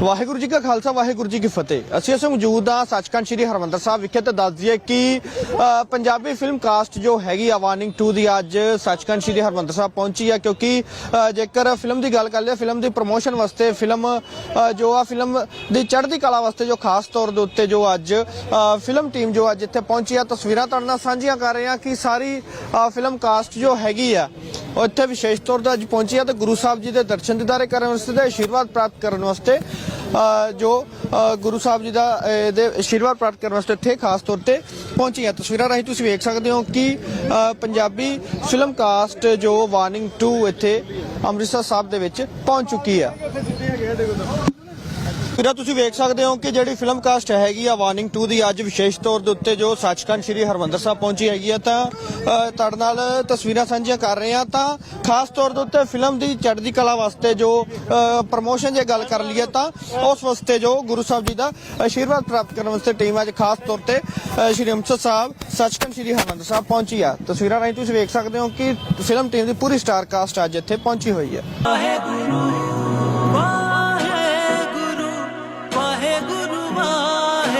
ਵਾਹਿਗੁਰੂ। ਜੀ ਕਾ ਖਾਲਸਾ, ਵਾਹਿਗੁਰੂ ਜੀ ਕੀ ਫਤਿਹ। ਅਸੀਂ ਇਸ ਮੌਜੂਦ ਹਾਂ ਸੱਚਖੰਡ ਸ੍ਰੀ ਹਰਮੰਦਰ ਸਾਹਿਬ ਵਿਖੇ ਤੇ ਦੱਸ ਦਈਏ ਕਿ ਪੰਜਾਬੀ ਫਿਲਮ ਕਾਸਟ ਜੋ ਹੈਗੀ ਆ ਵਾਰਨਿੰਗ 2 ਦੀ ਅੱਜ ਸੱਚਖੰਡ ਸ੍ਰੀ ਹਰਮੰਦਰ ਸਾਹਿਬ ਪਹੁੰਚੀ ਆ, ਕਿਉਂਕਿ ਜੇਕਰ ਫਿਲਮ ਦੀ ਗੱਲ ਕਰ ਲਈਏ ਫਿਲਮ ਦੀ ਪ੍ਰੋਮੋਸ਼ਨ ਵਾਸਤੇ ਫਿਲਮ ਜੋ ਆ ਫਿਲਮ ਦੀ ਚੜ੍ਹਦੀ ਕਲਾ ਵਾਸਤੇ ਜੋ ਖਾਸ ਤੌਰ ਦੇ ਉੱਤੇ ਜੋ ਅੱਜ ਫਿਲਮ ਟੀਮ ਜੋ ਅੱਜ ਇੱਥੇ ਪਹੁੰਚੀ ਆ, ਤਸਵੀਰਾਂ ਤੁਹਾਡੇ ਨਾਲ ਸਾਂਝੀਆਂ ਕਰ ਰਹੇ ਆ ਕਿ ਸਾਰੀ ਫਿਲਮ ਕਾਸਟ ਜੋ ਹੈਗੀ ਆ ਉਹ ਇੱਥੇ ਵਿਸ਼ੇਸ਼ ਤੌਰ ਤੇ ਅੱਜ ਪਹੁੰਚੀ ਹੈ ਤੇ ਗੁਰੂ ਸਾਹਿਬ ਜੀ ਦੇ ਦਰਸ਼ਨ ਦਿਦਾਰੇ ਕਰਨ ਵਾਸਤੇ ਤੇ ਆਸ਼ੀਰਵਾਦ ਪ੍ਰਾਪਤ ਕਰਨ ਵਾਸਤੇ ਜੋ ਗੁਰੂ ਸਾਹਿਬ ਜੀ ਦਾ ਅ, ਦੇ ਆਸ਼ੀਰਵਾਦ ਪ੍ਰਾਪਤ ਕਰਨ ਵਾਸਤੇ ਇੱਥੇ ਖਾਸ ਤੌਰ ਤੇ ਪਹੁੰਚੀ ਆ। ਤਸਵੀਰਾਂ ਰਾਹੀਂ ਤੁਸੀਂ ਵੇਖ ਸਕਦੇ ਹੋ ਕਿ ਪੰਜਾਬੀ ਫਿਲਮ ਕਾਸਟ ਜੋ ਵਾਰਨਿੰਗ 2 ਇੱਥੇ ਅੰਮ੍ਰਿਤਸਰ ਸਾਹਿਬ ਦੇ ਵਿੱਚ ਪਹੁੰਚ ਚੁੱਕੀ ਆ। ਵੀਰਾ ਤੁਸੀਂ ਵੇਖ ਸਕਦੇ ਹੋ ਕਿ ਜਿਹੜੀ ਫਿਲਮ ਕਾਸਟ ਹੈਗੀ ਆ ਵਾਰਨਿੰਗ 2 ਦੀ ਅੱਜ ਵਿਸ਼ੇਸ਼ ਤੌਰ ਦੇ ਉੱਤੇ ਜੋ ਸੱਚਖੰਡ ਸ੍ਰੀ ਹਰਮੰਦਰ ਸਾਹਿਬ ਪਹੁੰਚੀ ਹੈਗੀ ਆ, ਤਾਂ ਤੁਹਾਡੇ ਨਾਲ ਤਸਵੀਰਾਂ ਸਾਂਝੀਆਂ ਕਰ ਰਹੇ ਆ ਤਾਂ, ਖਾਸ ਤੌਰ ਦੇ ਉੱਤੇ ਫਿਲਮ ਦੀ ਚੜ੍ਹਦੀ ਕਲਾ ਵਾਸਤੇ ਜੋ ਪ੍ਰਮੋਸ਼ਨ ਜੇ ਗੱਲ ਕਰ ਲਈਏ, ਤਾਂ ਉਸ ਵਾਸਤੇ ਜੋ ਗੁਰੂ ਸਾਹਿਬ ਜੀ ਦਾ ਆਸ਼ੀਰਵਾਦ ਪ੍ਰਾਪਤ ਕਰਨ ਵਾਸਤੇ ਟੀਮ ਅੱਜ ਖਾਸ ਤੌਰ ਤੇ ਸ੍ਰੀ ਅੰਮ੍ਰਿਤਸਰ ਸਾਹਿਬ, ਸੱਚਖੰਡ ਸ੍ਰੀ ਹਰਮੰਦਰ ਸਾਹਿਬ ਪਹੁੰਚੀ ਆ। ਤਸਵੀਰਾਂ ਰਾਹੀਂ ਤੁਸੀਂ ਵੇਖ ਸਕਦੇ ਹੋ ਕਿ ਫਿਲਮ ਟੀਮ ਦੀ ਪੂਰੀ ਸਟਾਰ ਕਾਸਟ ਅੱਜ ਇੱਥੇ ਪਹੁੰਚੀ ਹੋਈ ਹੈ। ਗੁਰੂ। ਵਾਹਿਗੁਰੂ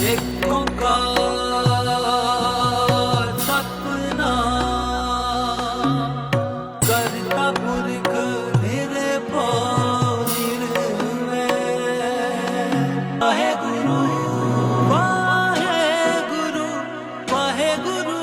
ਇੱਕ ਓੰਕਾਰ ਸਤਿਨਾਮ ਕਰਤਾ ਪੁਰਖ ਨਿਰਭਉ ਨਿਰਵੈਰ ਵਾਹਿਗੁਰੂ ਵਾਹਿਗੁਰੂ ਵਾਹਿਗੁਰੂ ਵਾਹਿਗੁਰੂ